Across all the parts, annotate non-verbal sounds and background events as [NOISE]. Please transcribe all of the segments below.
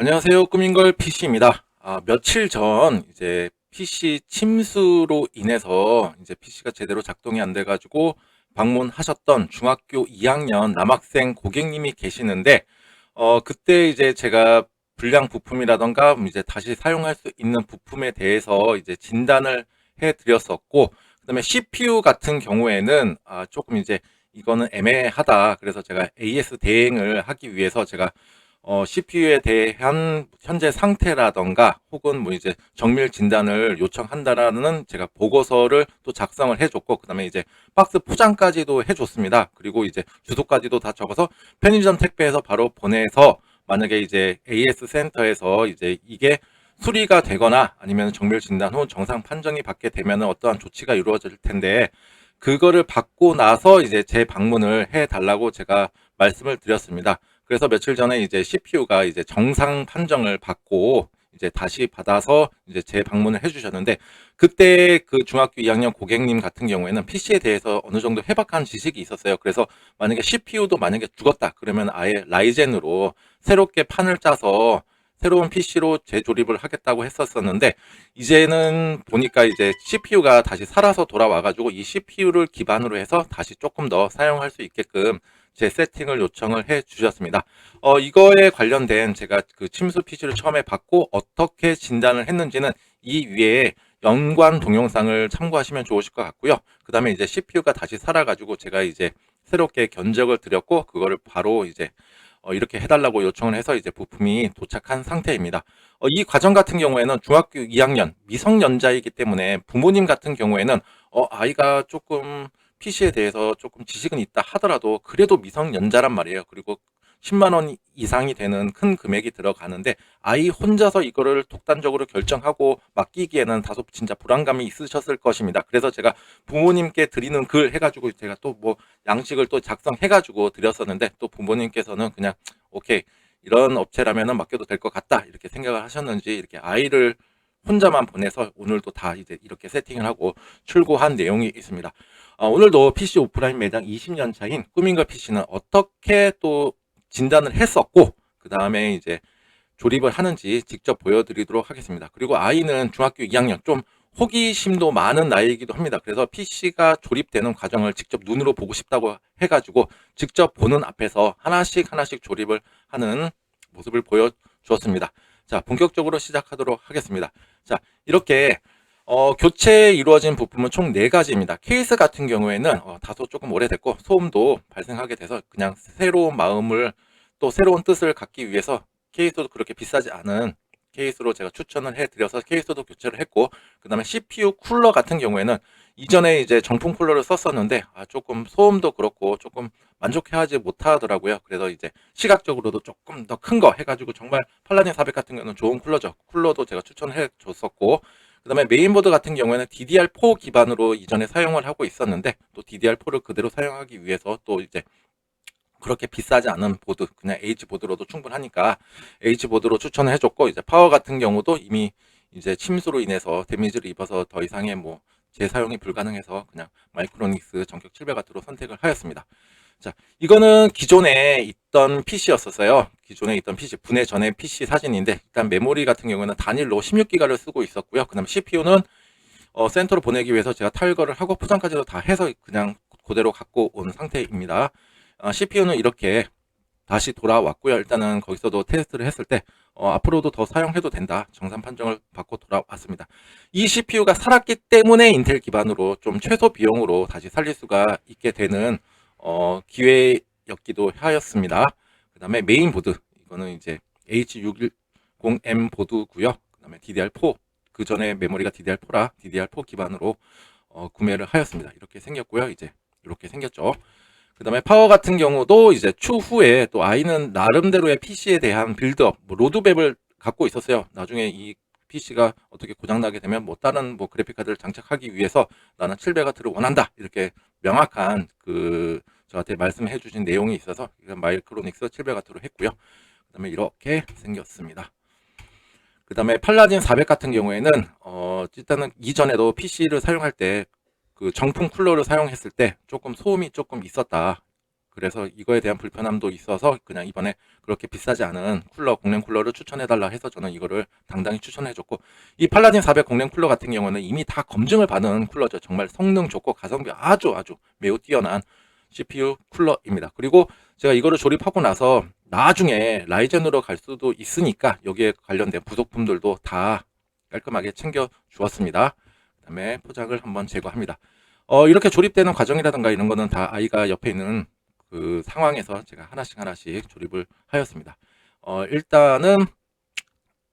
안녕하세요. 꾸민걸 PC입니다. 아, 며칠 전 이제 PC 침수로 인해서 이제 PC가 제대로 작동이 안 돼가지고 방문하셨던 중학교 2학년 남학생 고객님이 계시는데 어, 그때 이제 제가 불량 부품이라던가 이제 다시 사용할 수 있는 부품에 대해서 이제 진단을 해 드렸었고 그다음에 CPU 같은 경우에는 아, 조금 이제 이거는 애매하다. 그래서 제가 AS 대행을 하기 위해서 제가 어, CPU에 대한 현재 상태라던가 혹은 뭐 이제 정밀 진단을 요청한다라는 제가 보고서를 또 작성을 해줬고 그다음에 이제 박스 포장까지도 해줬습니다. 그리고 이제 주소까지도 다 적어서 편의점 택배에서 바로 보내서 만약에 이제 AS 센터에서 이제 이게 수리가 되거나 아니면 정밀 진단 후 정상 판정이 받게 되면 어떠한 조치가 이루어질 텐데 그거를 받고 나서 이제 제 방문을 해 달라고 제가 말씀을 드렸습니다. 그래서 며칠 전에 이제 CPU가 이제 정상 판정을 받고 이제 다시 받아서 이제 재 방문을 해주셨는데 그때 그 중학교 2학년 고객님 같은 경우에는 PC에 대해서 어느 정도 해박한 지식이 있었어요. 그래서 만약에 CPU도 만약에 죽었다 그러면 아예 라이젠으로 새롭게 판을 짜서 새로운 PC로 재조립을 하겠다고 했었었는데 이제는 보니까 이제 CPU가 다시 살아서 돌아와가지고 이 CPU를 기반으로 해서 다시 조금 더 사용할 수 있게끔 제 세팅을 요청을 해 주셨습니다. 어, 이거에 관련된 제가 그 침수 PC를 처음에 받고 어떻게 진단을 했는지는 이 위에 연관 동영상을 참고하시면 좋으실 것 같고요. 그 다음에 이제 CPU가 다시 살아가지고 제가 이제 새롭게 견적을 드렸고 그거를 바로 이제 어, 이렇게 해달라고 요청을 해서 이제 부품이 도착한 상태입니다. 어, 이 과정 같은 경우에는 중학교 2학년 미성년자이기 때문에 부모님 같은 경우에는 어, 아이가 조금 PC에 대해서 조금 지식은 있다 하더라도 그래도 미성년자란 말이에요. 그리고 10만 원 이상이 되는 큰 금액이 들어가는데 아이 혼자서 이거를 독단적으로 결정하고 맡기기에는 다소 진짜 불안감이 있으셨을 것입니다. 그래서 제가 부모님께 드리는 글 해가지고 제가 또 뭐 양식을 또 작성해가지고 드렸었는데 또 부모님께서는 그냥 오케이 이런 업체라면은 맡겨도 될 것 같다 이렇게 생각을 하셨는지 이렇게 아이를 혼자만 보내서 오늘도 다 이제 이렇게 세팅을 하고 출고한 내용이 있습니다. 어, 오늘도 PC 오프라인 매장 20년 차인 꾸민거 PC는 어떻게 또 진단을 했었고 그 다음에 이제 조립을 하는지 직접 보여드리도록 하겠습니다. 그리고 아이는 중학교 2학년 좀 호기심도 많은 나이이기도 합니다. 그래서 PC가 조립되는 과정을 직접 눈으로 보고 싶다고 해가지고 직접 보는 앞에서 하나씩 하나씩 조립을 하는 모습을 보여주었습니다. 자, 본격적으로 시작하도록 하겠습니다. 자, 이렇게 어, 교체 이루어진 부품은 총 4가지입니다. 케이스 같은 경우에는 어, 다소 조금 오래됐고 소음도 발생하게 돼서 그냥 새로운 마음을 또 새로운 뜻을 갖기 위해서 케이스도 그렇게 비싸지 않은 케이스로 제가 추천을 해드려서 케이스도 교체를 했고 그 다음에 CPU 쿨러 같은 경우에는 이전에 이제 정품 쿨러를 썼었는데 아, 조금 소음도 그렇고 조금 만족해하지 못하더라고요. 그래서 이제 시각적으로도 조금 더 큰 거 해가지고 정말 팔라딘 400 같은 경우는 좋은 쿨러죠. 쿨러도 제가 추천해 줬었고 그 다음에 메인보드 같은 경우에는 DDR4 기반으로 이전에 사용을 하고 있었는데 또 DDR4를 그대로 사용하기 위해서 또 이제 그렇게 비싸지 않은 보드 그냥 H보드로도 충분하니까 H보드로 추천을 해줬고 이제 파워 같은 경우도 이미 이제 침수로 인해서 데미지를 입어서 더 이상의 뭐 재사용이 불가능해서 그냥 마이크로닉스 전격 700W로 선택을 하였습니다. 자, 이거는 기존에 있던 PC였었어요. 기존에 있던 PC, 분해 전에 PC 사진인데, 일단 메모리 같은 경우는 단일로 16기가를 쓰고 있었고요. 그 다음에 CPU는 어, 센터로 보내기 위해서 제가 탈거를 하고 포장까지도 다 해서 그냥 그대로 갖고 온 상태입니다. 어, CPU는 이렇게 다시 돌아왔고요. 일단은 거기서도 테스트를 했을 때 어, 앞으로도 더 사용해도 된다. 정상 판정을 받고 돌아왔습니다. 이 CPU가 살았기 때문에 인텔 기반으로 좀 최소 비용으로 다시 살릴 수가 있게 되는 어, 기회였기도 하였습니다. 그 다음에 메인 보드 이거는 이제 H610M 보드고요. 그 다음에 DDR4 그 전에 메모리가 DDR4라 DDR4 기반으로 어, 구매를 하였습니다. 이렇게 생겼고요. 이제 이렇게 생겼죠. 그 다음에 파워 같은 경우도 이제 추후에 또 아이는 나름대로의 PC에 대한 빌드업, 뭐 로드맵을 갖고 있었어요. 나중에 이 PC가 어떻게 고장나게 되면 뭐 다른 뭐 그래픽카드를 장착하기 위해서 나는 700W를 원한다. 이렇게 명확한 그 저한테 말씀해 주신 내용이 있어서 마이크로닉스 700W로 했고요. 그 다음에 이렇게 생겼습니다. 그 다음에 팔라딘 400 같은 경우에는 어 일단은 이전에도 PC를 사용할 때 그 정품 쿨러를 사용했을 때 조금 소음이 조금 있었다. 그래서 이거에 대한 불편함도 있어서 그냥 이번에 그렇게 비싸지 않은 쿨러, 공랭 쿨러를 추천해 달라 해서 저는 이거를 당당히 추천해 줬고, 이 팔라딘 400 공랭 쿨러 같은 경우는 이미 다 검증을 받은 쿨러죠. 정말 성능 좋고 가성비 아주 아주 매우 뛰어난 CPU 쿨러입니다. 그리고 제가 이거를 조립하고 나서 나중에 라이젠으로 갈 수도 있으니까 여기에 관련된 부속품들도 다 깔끔하게 챙겨 주었습니다. 그다음에 포장을 한번 제거합니다. 어, 이렇게 조립되는 과정이라든가 이런 거는 다 아이가 옆에 있는 그 상황에서 제가 하나씩 하나씩 조립을 하였습니다. 어, 일단은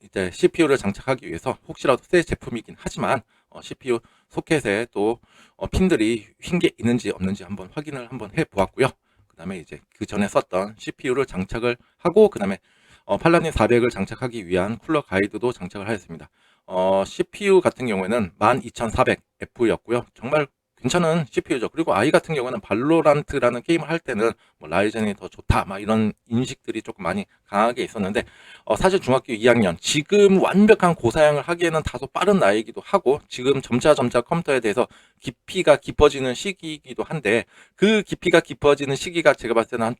이제 CPU를 장착하기 위해서 혹시라도 새 제품이긴 하지만 어, CPU 소켓에 또 어, 핀들이 휜 게 있는지 없는지 한번 확인을 한번 해 보았고요. 그 다음에 이제 그 전에 썼던 CPU를 장착을 하고 그 다음에 어, 팔라딘 400을 장착하기 위한 쿨러 가이드도 장착을 하였습니다. 어, CPU 같은 경우에는 12400F였고요. 정말 괜찮은 CPU죠. 그리고 아이 같은 경우는 발로란트라는 게임을 할 때는 뭐 라이젠이 더 좋다, 막 이런 인식들이 조금 많이 강하게 있었는데, 어, 사실 중학교 2학년, 지금 완벽한 고사양을 하기에는 다소 빠른 나이이기도 하고, 지금 점차 점차 컴퓨터에 대해서 깊이가 깊어지는 시기이기도 한데, 그 깊이가 깊어지는 시기가 제가 봤을 때는 한,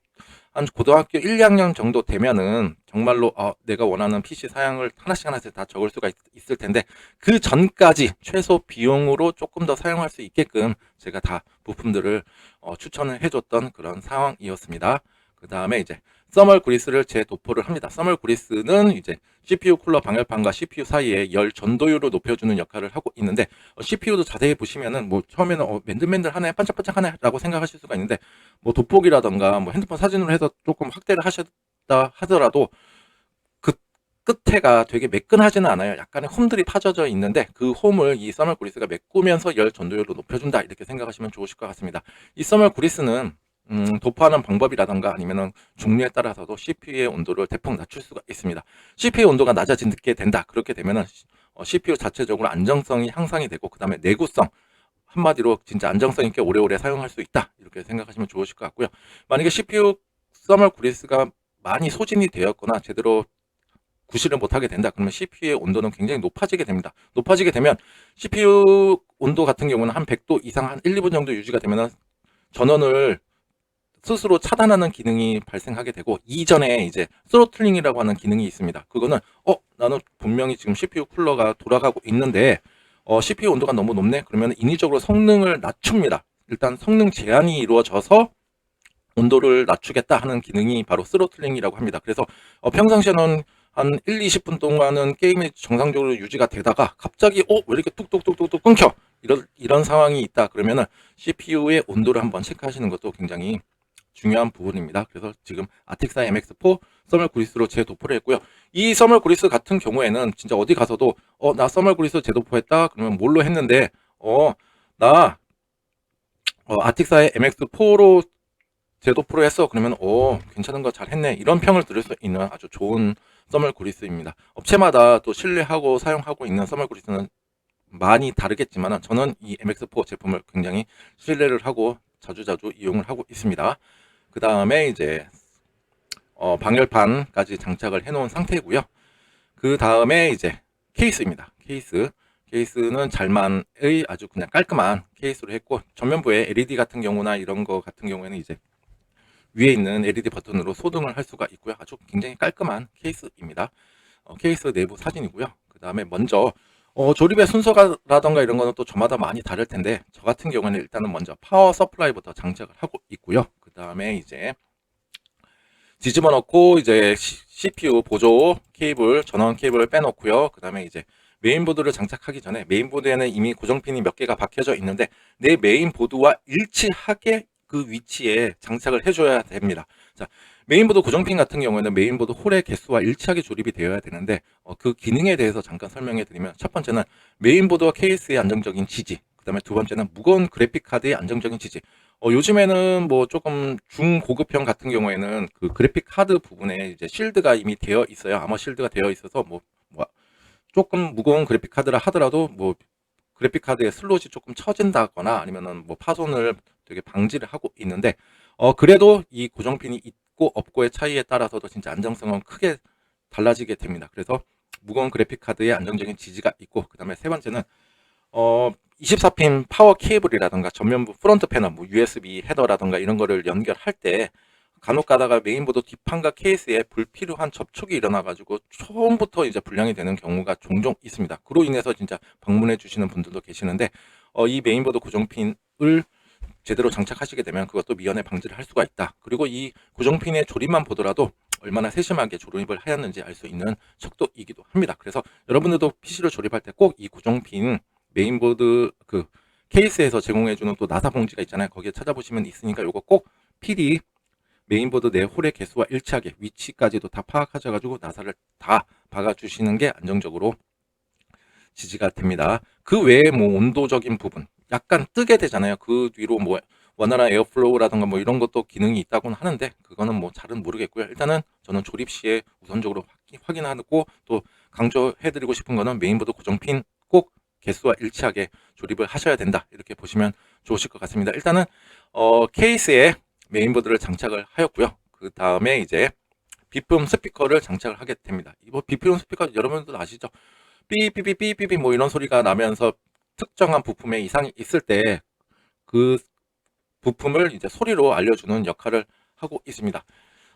한 고등학교 1, 2학년 정도 되면은 정말로 어, 내가 원하는 PC 사양을 하나씩 하나씩 다 적을 수가 있, 있을 텐데 그 전까지 최소 비용으로 조금 더 사용할 수 있게끔 제가 다 부품들을 어, 추천을 해줬던 그런 상황이었습니다. 그 다음에 이제 서멀 그리스를 재도포를 합니다. 서멀 그리스는 이제 CPU 쿨러 방열판과 CPU 사이에 열 전도율을 높여주는 역할을 하고 있는데 어, CPU도 자세히 보시면은 뭐 처음에는 어, 맨들맨들하네 반짝반짝하네라고 생각하실 수가 있는데 뭐 돋보기라던가 뭐 핸드폰 사진으로 해서 조금 확대를 하셨다 하더라도 그 끝에가 되게 매끈하지는 않아요. 약간의 홈들이 파져져 있는데 그 홈을 이 서멀 그리스가 메꾸면서 열 전도율을 높여준다 이렇게 생각하시면 좋으실 것 같습니다. 이 서멀 그리스는 음, 도포하는 방법이라던가 아니면은 종류에 따라서도 CPU의 온도를 대폭 낮출 수가 있습니다. CPU 온도가 낮아지게 된다. 그렇게 되면은 어, CPU 자체적으로 안정성이 향상이 되고 그 다음에 내구성 한마디로 진짜 안정성 있게 오래오래 사용할 수 있다. 이렇게 생각하시면 좋으실 것 같고요. 만약에 CPU 서멀 그리스가 많이 소진이 되었거나 제대로 구실을 못하게 된다. 그러면 CPU의 온도는 굉장히 높아지게 됩니다. 높아지게 되면 CPU 온도 같은 경우는 한 100도 이상 한 1, 2분 정도 유지가 되면 전원을 스스로 차단하는 기능이 발생하게 되고 이전에 이제 스로틀링이라고 하는 기능이 있습니다. 그거는 어 나는 분명히 지금 CPU 쿨러가 돌아가고 있는데 어, CPU 온도가 너무 높네. 그러면 인위적으로 성능을 낮춥니다. 일단 성능 제한이 이루어져서 온도를 낮추겠다 하는 기능이 바로 스로틀링이라고 합니다. 그래서 어, 평상시에는 한 1, 20분 동안은 게임이 정상적으로 유지가 되다가 갑자기 어, 왜 이렇게 뚝뚝뚝뚝뚝 끊겨? 이런 이런 상황이 있다. 그러면은 CPU의 온도를 한번 체크하시는 것도 굉장히 중요한 부분입니다. 그래서 지금 아텍사 MX4 서멀 그리스로 재도포를 했고요. 이 서멀 그리스 같은 경우에는 진짜 어디 가서도 어나 서멀 그리스 재도포했다 그러면 뭘로 했는데 어나 어, 아텍사의 MX4로 재도포를 했어 그러면 어 괜찮은 거 잘 했네 이런 평을 들을 수 있는 아주 좋은 서멀 그리스입니다. 업체마다 또 신뢰하고 사용하고 있는 서멀 그리스는 많이 다르겠지만 저는 이 MX4 제품을 굉장히 신뢰를 하고 자주자주 이용을 하고 있습니다. 그 다음에 이제 어, 방열판까지 장착을 해 놓은 상태고요. 그 다음에 이제 케이스입니다. 케이스. 케이스는 잘만의 아주 그냥 깔끔한 케이스로 했고 전면부에 LED 같은 경우나 이런 거 같은 경우에는 이제 위에 있는 LED 버튼으로 소등을 할 수가 있고요. 아주 굉장히 깔끔한 케이스입니다. 어, 케이스 내부 사진이고요. 그 다음에 먼저 어, 조립의 순서라던가 이런 거는 또 저마다 많이 다를 텐데 저 같은 경우는 일단은 먼저 파워 서플라이부터 장착을 하고 있고요. 그 다음에 이제 뒤집어 넣고 이제 CPU 보조 케이블 전원 케이블을 빼놓고요. 그 다음에 이제 메인보드를 장착하기 전에 메인보드에는 이미 고정핀이 몇 개가 박혀져 있는데 내 메인보드와 일치하게 그 위치에 장착을 해줘야 됩니다. 자, 메인보드 고정핀 같은 경우에는 메인보드 홀의 개수와 일치하게 조립이 되어야 되는데 어, 그 기능에 대해서 잠깐 설명해 드리면 첫 번째는 메인보드와 케이스의 안정적인 지지 그 다음에 두 번째는 무거운 그래픽 카드의 안정적인 지지 어, 요즘에는 뭐 조금 중고급형 같은 경우에는 그 그래픽 카드 부분에 이제 실드가 이미 되어 있어요 아머 실드가 되어 있어서 뭐, 뭐 조금 무거운 그래픽 카드라 하더라도 뭐 그래픽 카드의 슬롯이 조금 처진다거나 아니면은 뭐 파손을 되게 방지를 하고 있는데 어 그래도 이 고정핀이 있고 없고의 차이에 따라서도 진짜 안정성은 크게 달라지게 됩니다. 그래서 무거운 그래픽 카드의 안정적인 지지가 있고 그다음에 세 번째는 어 24핀 파워 케이블이라든가 전면부 프론트 패널, 뭐 USB 헤더라든가 이런 거를 연결할 때 간혹 가다가 메인보드 뒷판과 케이스에 불필요한 접촉이 일어나가지고 처음부터 이제 불량이 되는 경우가 종종 있습니다. 그로 인해서 진짜 방문해 주시는 분들도 계시는데 어, 이 메인보드 고정핀을 제대로 장착하시게 되면 그것도 미연에 방지를 할 수가 있다. 그리고 이 고정핀의 조립만 보더라도 얼마나 세심하게 조립을 하였는지 알 수 있는 척도이기도 합니다. 그래서 여러분들도 PC를 조립할 때 꼭 이 고정핀 메인보드 그 케이스에서 제공해주는 또 나사 봉지가 있잖아요. 거기에 찾아보시면 있으니까 이거 꼭 필히 메인보드 내 홀의 개수와 일치하게 위치까지도 다 파악하셔가지고 나사를 다 박아주시는 게 안정적으로 지지가 됩니다. 그 외에 뭐 온도적인 부분, 약간 뜨게 되잖아요. 그 뒤로 뭐 원활한 에어플로우라든가 뭐 이런 것도 기능이 있다고는 하는데 그거는 뭐 잘은 모르겠고요. 일단은 저는 조립 시에 우선적으로 확인, 하고 또 강조해드리고 싶은 거는 메인보드 고정핀 꼭 개수와 일치하게 조립을 하셔야 된다 이렇게 보시면 좋으실 것 같습니다. 일단은 어, 케이스에 메인보드를 장착을 하였고요. 그 다음에 이제 비품 스피커를 장착을 하게 됩니다. 이거 비품 스피커 여러분들도 아시죠? 삐삐삐삐삐삐 뭐 이런 소리가 나면서 특정한 부품에 이상이 있을 때 그 부품을 이제 소리로 알려주는 역할을 하고 있습니다.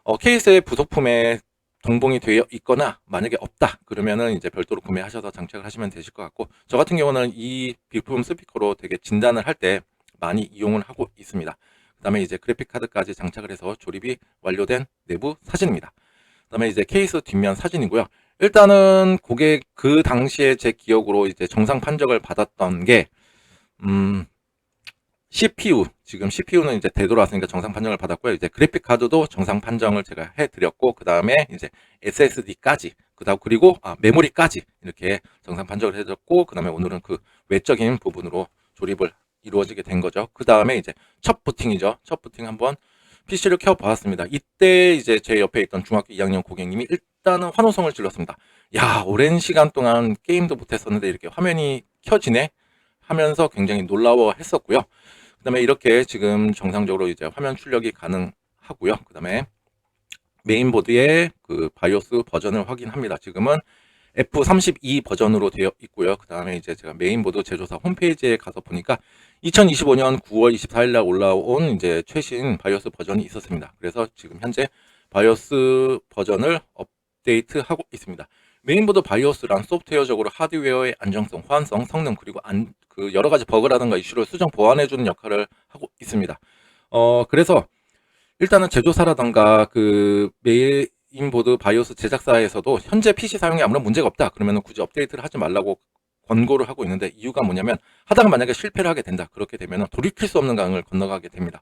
어, 케이스의 부속품에 동봉이 되어 있거나 만약에 없다 그러면은 이제 별도로 구매하셔서 장착을 하시면 되실 것 같고 저 같은 경우는 이 비품 스피커로 되게 진단을 할 때 많이 이용을 하고 있습니다. 그 다음에 이제 그래픽 카드까지 장착을 해서 조립이 완료된 내부 사진입니다. 그 다음에 이제 케이스 뒷면 사진이고요. 일단은 고객 그 당시에 제 기억으로 이제 정상 판정을 받았던 게 음, CPU 지금 CPU는 이제 되돌아왔으니까 정상 판정을 받았고요. 이제 그래픽 카드도 정상 판정을 제가 해드렸고 그 다음에 이제 SSD까지 그다음 그리고 아, 메모리까지 이렇게 정상 판정을 해줬고 그 다음에 오늘은 그 외적인 부분으로 조립을 이루어지게 된 거죠. 그 다음에 이제 첫 부팅이죠. 첫 부팅 한번 PC를 켜 보았습니다. 이때 이제 제 옆에 있던 중학교 2학년 고객님이 일단은 환호성을 질렀습니다. 야, 오랜 시간 동안 게임도 못했었는데 이렇게 화면이 켜지네? 하면서 굉장히 놀라워 했었고요. 그 다음에 이렇게 지금 정상적으로 이제 화면 출력이 가능하고요. 그 다음에 메인보드의 그 바이오스 버전을 확인합니다. 지금은 F32 버전으로 되어 있고요. 그 다음에 이제 제가 메인보드 제조사 홈페이지에 가서 보니까 2025년 9월 24일 날 올라온 이제 최신 바이오스 버전이 있었습니다. 그래서 지금 현재 바이오스 버전을 업데이트하고 있습니다. 메인보드 바이오스란 소프트웨어적으로 하드웨어의 안정성, 호환성, 성능 그리고 안, 그 여러 가지 버그라든가 이슈를 수정 보완해 주는 역할을 하고 있습니다. 어 그래서 일단은 제조사라든가 그 메인 인보드 바이오스 제작사에서도 현재 PC 사용에 아무런 문제가 없다. 그러면 굳이 업데이트를 하지 말라고 권고를 하고 있는데 이유가 뭐냐면 하다가 만약에 실패를 하게 된다. 그렇게 되면 돌이킬 수 없는 강을 건너가게 됩니다.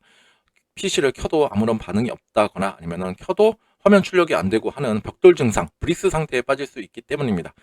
PC를 켜도 아무런 반응이 없다거나 아니면 켜도 화면 출력이 안 되고 하는 벽돌 증상, 브리스 상태에 빠질 수 있기 때문입니다.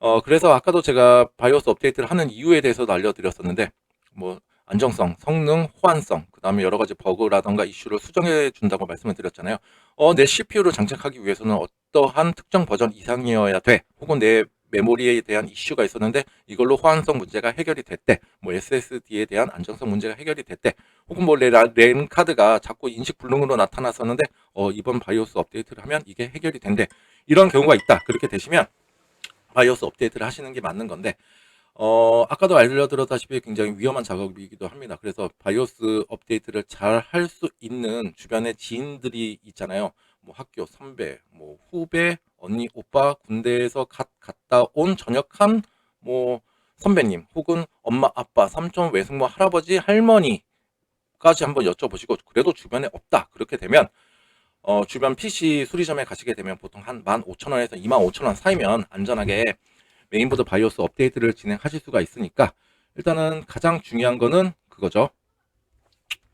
어, 그래서 아까도 제가 바이오스 업데이트를 하는 이유에 대해서도 알려드렸었는데 뭐 안정성, 성능, 호환성, 그 다음에 여러 가지 버그라던가 이슈를 수정해 준다고 말씀을 드렸잖아요. 어, 내 CPU를 장착하기 위해서는 어떠한 특정 버전 이상이어야 돼. 혹은 내 메모리에 대한 이슈가 있었는데 이걸로 호환성 문제가 해결이 됐대. 뭐 SSD에 대한 안정성 문제가 해결이 됐대. 혹은 뭐램 카드가 자꾸 인식 불능으로 나타났었는데 어, 이번 바이오스 업데이트를 하면 이게 해결이 된대. 이런 경우가 있다. 그렇게 되시면 바이오스 업데이트를 하시는 게 맞는 건데 어, 아까도 알려드렸다시피 굉장히 위험한 작업이기도 합니다. 그래서 바이오스 업데이트를 잘 할 수 있는 주변의 지인들이 있잖아요. 뭐 학교 선배, 뭐 후배, 언니, 오빠, 군대에서 갓 갔다 온 전역한 뭐 선배님, 혹은 엄마, 아빠, 삼촌, 외숙모, 할아버지, 할머니까지 한번 여쭤보시고 그래도 주변에 없다. 그렇게 되면 어, 주변 PC 수리점에 가시게 되면 보통 한 15,000원에서 25,000원 사이면 안전하게 메인보드 바이오스 업데이트를 진행하실 수가 있으니까 일단은 가장 중요한 거는 그거죠.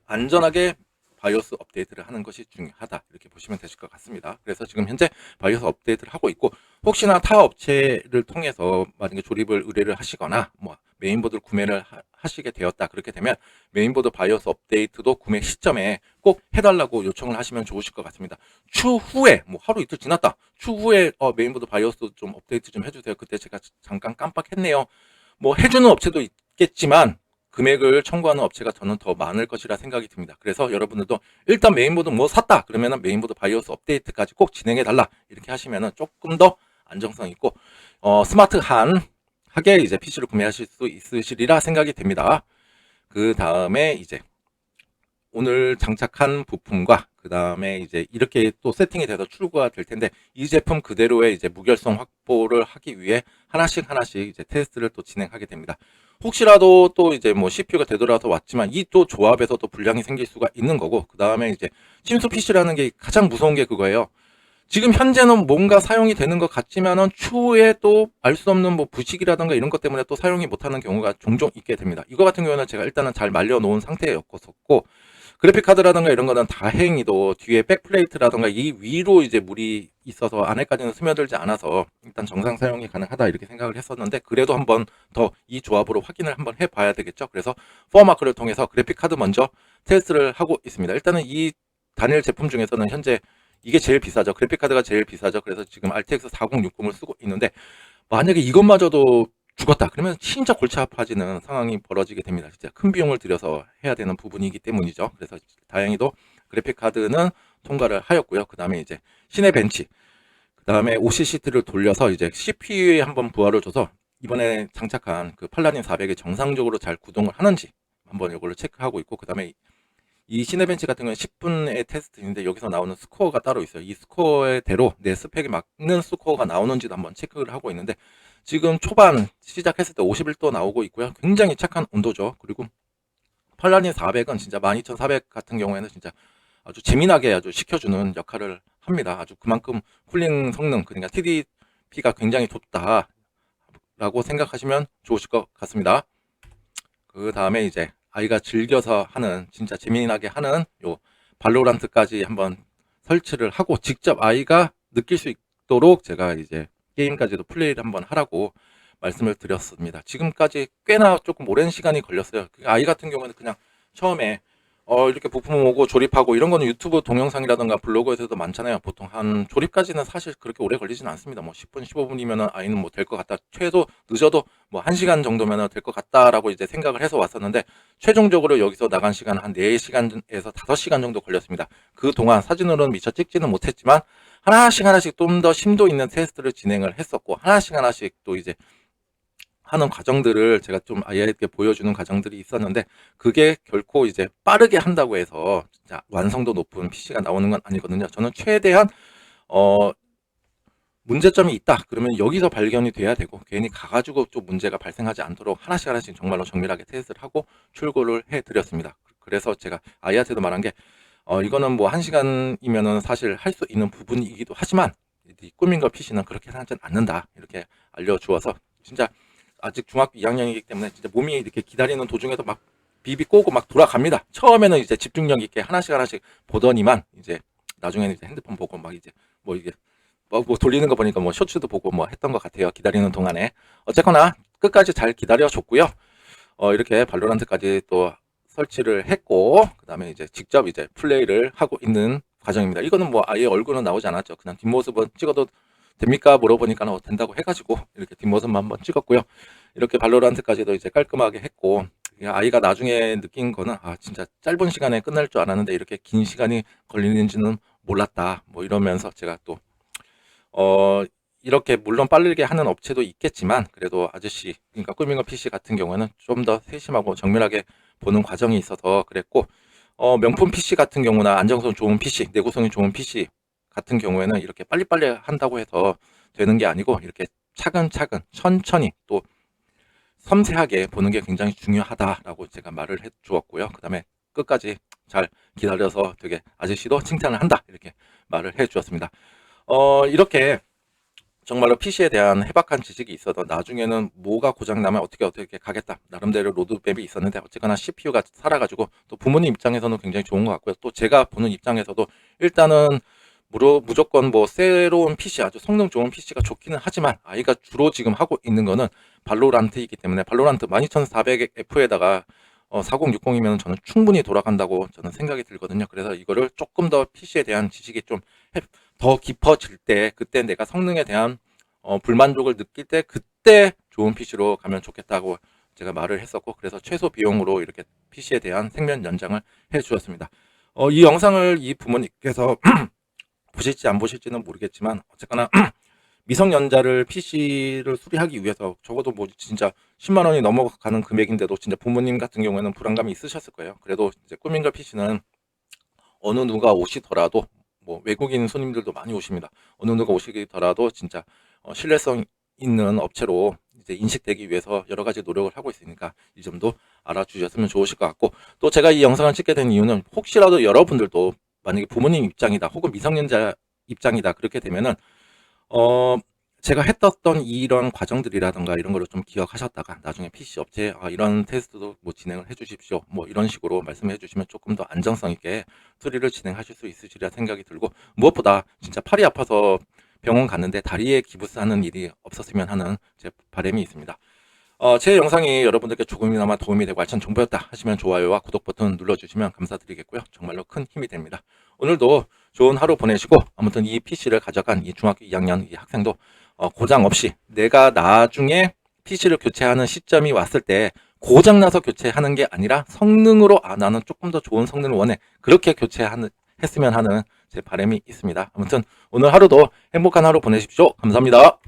안전하게 바이오스 업데이트를 하는 것이 중요하다 이렇게 보시면 되실 것 같습니다. 그래서 지금 현재 바이오스 업데이트를 하고 있고 혹시나 타 업체를 통해서 만약에 조립을 의뢰를 하시거나 뭐 메인보드를 구매를 하, 시게 되었다 그렇게 되면 메인보드 바이오스 업데이트도 구매 시점에 꼭 해달라고 요청을 하시면 좋으실 것 같습니다. 추후에 뭐 하루 이틀 지났다 추후에 어, 메인보드 바이오스 좀 업데이트 좀 해주세요. 그때 제가 잠깐 깜빡했네요. 뭐 해주는 업체도 있겠지만 금액을 청구하는 업체가 저는 더 많을 것이라 생각이 듭니다. 그래서 여러분들도 일단 메인보드 뭐 샀다 그러면은 메인보드 바이오스 업데이트까지 꼭 진행해 달라 이렇게 하시면은 조금 더 안정성 있고 어, 스마트한 무난하게 이제 PC를 구매하실 수 있으시리라 생각이 됩니다. 그 다음에 이제 오늘 장착한 부품과 그 다음에 이제 이렇게 또 세팅이 돼서 출고가 될 텐데 이 제품 그대로의 이제 무결성 확보를 하기 위해 하나씩 하나씩 이제 테스트를 또 진행하게 됩니다. 혹시라도 또 이제 뭐 CPU가 되돌아서 왔지만 이 또 조합에서 또 불량이 생길 수가 있는 거고 그 다음에 이제 침수 PC라는 게 가장 무서운 게 그거예요. 지금 현재는 뭔가 사용이 되는 것 같지만은 추후에 또 알 수 없는 뭐 부식이라든가 이런 것 때문에 또 사용이 못하는 경우가 종종 있게 됩니다. 이거 같은 경우는 제가 일단은 잘 말려놓은 상태였었고 그래픽 카드라든가 이런 거는 다행히도 뒤에 백플레이트라든가 이 위로 이제 물이 있어서 안에까지는 스며들지 않아서 일단 정상 사용이 가능하다 이렇게 생각을 했었는데 그래도 한번 더 이 조합으로 확인을 한번 해봐야 되겠죠. 그래서 포마크를 통해서 그래픽 카드 먼저 테스트를 하고 있습니다. 일단은 이 단일 제품 중에서는 현재 이게 제일 비싸죠. 그래픽 카드가 제일 비싸죠. 그래서 지금 RTX 4060을 쓰고 있는데 만약에 이것마저도 죽었다. 그러면 진짜 골치 아파지는 상황이 벌어지게 됩니다. 진짜 큰 비용을 들여서 해야 되는 부분이기 때문이죠. 그래서 다행히도 그래픽 카드는 통과를 하였고요. 그 다음에 이제 시내 벤치, 그 다음에 OCCT를 돌려서 이제 CPU에 한번 부하를 줘서 이번에 장착한 그 팔라딘 400이 정상적으로 잘 구동을 하는지 한번 이걸로 체크하고 있고 그 다음에 이 시네벤치 같은 경우는 10분의 테스트인데 여기서 나오는 스코어가 따로 있어요. 이 스코어대로 내 스펙에 맞는 스코어가 나오는지도 한번 체크를 하고 있는데 지금 초반 시작했을 때 51도 나오고 있고요. 굉장히 착한 온도죠. 그리고 팔라딘 400은 진짜 12400 같은 경우에는 진짜 아주 재미나게 아주 시켜주는 역할을 합니다. 아주 그만큼 쿨링 성능, 그러니까 TDP가 굉장히 좋다라고 생각하시면 좋으실 것 같습니다. 그 다음에 이제 아이가 즐겨서 하는 진짜 재미나게 하는 요 발로란트까지 한번 설치를 하고 직접 아이가 느낄 수 있도록 제가 이제 게임까지도 플레이를 한번 하라고 말씀을 드렸습니다. 지금까지 꽤나 조금 오랜 시간이 걸렸어요. 그 아이 같은 경우는 그냥 처음에 어, 이렇게 부품 오고 조립하고 이런 거는 유튜브 동영상이라든가 블로그에서도 많잖아요. 보통 한 조립까지는 사실 그렇게 오래 걸리지는 않습니다. 뭐 10분, 15분이면 아이는 뭐 될 것 같다. 최소 늦어도 뭐 1시간 정도면 될것 같다라고 이제 생각을 해서 왔었는데 최종적으로 여기서 나간 시간 한 4시간에서 5시간 정도 걸렸습니다. 그 동안 사진으로는 미처 찍지는 못했지만 하나씩 하나씩 좀 더 심도 있는 테스트를 진행을 했었고 하나씩 하나씩 또 이제 하는 과정들을 제가 좀 아이에게 보여주는 과정들이 있었는데 그게 결코 이제 빠르게 한다고 해서 진짜 완성도 높은 PC가 나오는 건 아니거든요. 저는 최대한 어 문제점이 있다. 그러면 여기서 발견이 돼야 되고 괜히 가가지고 좀 문제가 발생하지 않도록 하나씩 하나씩 정말로 정밀하게 테스트를 하고 출고를 해드렸습니다. 그래서 제가 아이한테도 말한 게 어, 이거는 뭐 한 시간이면은 사실 할 수 있는 부분이기도 하지만 이 꾸민거 PC는 그렇게 하지 않는다. 이렇게 알려주어서 진짜 아직 중학교 2학년이기 때문에 진짜 몸이 이렇게 기다리는 도중에도 막 비비 꼬고 막 돌아갑니다. 처음에는 이제 집중력 있게 하나씩 하나씩 보더니만 이제 나중에는 이제 핸드폰 보고 막 이제 뭐 이게 뭐, 뭐 돌리는 거 보니까 뭐 쇼츠도 보고 뭐 했던 것 같아요. 기다리는 동안에 어쨌거나 끝까지 잘 기다려 줬고요. 어 이렇게 발로란트까지 또 설치를 했고 그 다음에 이제 직접 이제 플레이를 하고 있는 과정입니다. 이거는 뭐 아예 얼굴은 나오지 않았죠. 그냥 뒷모습은 찍어도 됩니까? 물어보니까 어, 된다고 해가지고 [LAUGHS] 이렇게 뒷모습만 한번 찍었고요. 이렇게 발로란트까지도 이제 깔끔하게 했고 아이가 나중에 느낀 거는 아 진짜 짧은 시간에 끝날 줄 알았는데 이렇게 긴 시간이 걸리는지는 몰랐다. 뭐 이러면서 제가 또 어, 이렇게 물론 빠르게 하는 업체도 있겠지만 그래도 아저씨 그러니까 꾸밍어 PC 같은 경우는 좀 더 세심하고 정밀하게 보는 과정이 있어서 그랬고 어, 명품 PC 같은 경우나 안정성 좋은 PC, 내구성이 좋은 PC 같은 경우에는 이렇게 빨리빨리 한다고 해서 되는 게 아니고 이렇게 차근차근 천천히 또 섬세하게 보는 게 굉장히 중요하다라고 제가 말을 해 주었고요. 그 다음에 끝까지 잘 기다려서 되게 아저씨도 칭찬을 한다 이렇게 말을 해 주었습니다. 어, 이렇게 정말로 PC에 대한 해박한 지식이 있어도 나중에는 뭐가 고장나면 어떻게 어떻게 가겠다. 나름대로 로드맵이 있었는데 어쨌거나 CPU가 살아가지고 또 부모님 입장에서는 굉장히 좋은 것 같고요. 또 제가 보는 입장에서도 일단은 무조건 뭐 새로운 PC 아주 성능 좋은 PC가 좋기는 하지만 아이가 주로 지금 하고 있는 거는 발로란트이기 때문에 발로란트 12400F에다가 어, 4060이면 저는 충분히 돌아간다고 저는 생각이 들거든요. 그래서 이거를 조금 더 PC에 대한 지식이 좀 더 깊어질 때 그때 내가 성능에 대한 어, 불만족을 느낄 때 그때 좋은 PC로 가면 좋겠다고 제가 말을 했었고 그래서 최소 비용으로 이렇게 PC에 대한 생명 연장을 해 주었습니다. 어, 이 영상을 이 부모님께서 [CLEARS THROAT] 보실지 안 보실지는 모르겠지만 어쨌거나 [CLEARS THROAT] 미성년자를 PC를 수리하기 위해서 적어도 뭐 진짜 10만 원이 넘어가는 금액인데도 진짜 부모님 같은 경우에는 불안감이 있으셨을 거예요. 그래도 이제 꾸민걸 PC는 어느 누가 오시더라도 뭐 외국인 손님들도 많이 오십니다. 어느 누가 오시더라도 진짜 어, 신뢰성 있는 업체로 이제 인식되기 위해서 여러 가지 노력을 하고 있으니까 이 점도 알아주셨으면 좋으실 것 같고 또 제가 이 영상을 찍게 된 이유는 혹시라도 여러분들도 만약에 부모님 입장이다 혹은 미성년자 입장이다 그렇게 되면은 어 제가 했었던 이런 과정들이라든가 이런 거를 좀 기억하셨다가 나중에 PC 업체에 아, 이런 테스트도 뭐 진행을 해 주십시오. 뭐 이런 식으로 말씀해 주시면 조금 더 안정성 있게 수리를 진행하실 수 있으시리라 생각이 들고 무엇보다 진짜 팔이 아파서 병원 갔는데 다리에 기부스 하는 일이 없었으면 하는 제 바람이 있습니다. 어, 제 영상이 여러분들께 조금이나마 도움이 되고 알찬 정보였다 하시면 좋아요와 구독 버튼 눌러주시면 감사드리겠고요. 정말로 큰 힘이 됩니다. 오늘도 좋은 하루 보내시고 아무튼 이 PC를 가져간 이 중학교 2학년 이 학생도 어, 고장 없이 내가 나중에 PC를 교체하는 시점이 왔을 때 고장 나서 교체하는 게 아니라 성능으로 아 나는 조금 더 좋은 성능을 원해 그렇게 교체하는 했으면 하는 제 바람이 있습니다. 아무튼 오늘 하루도 행복한 하루 보내십시오. 감사합니다.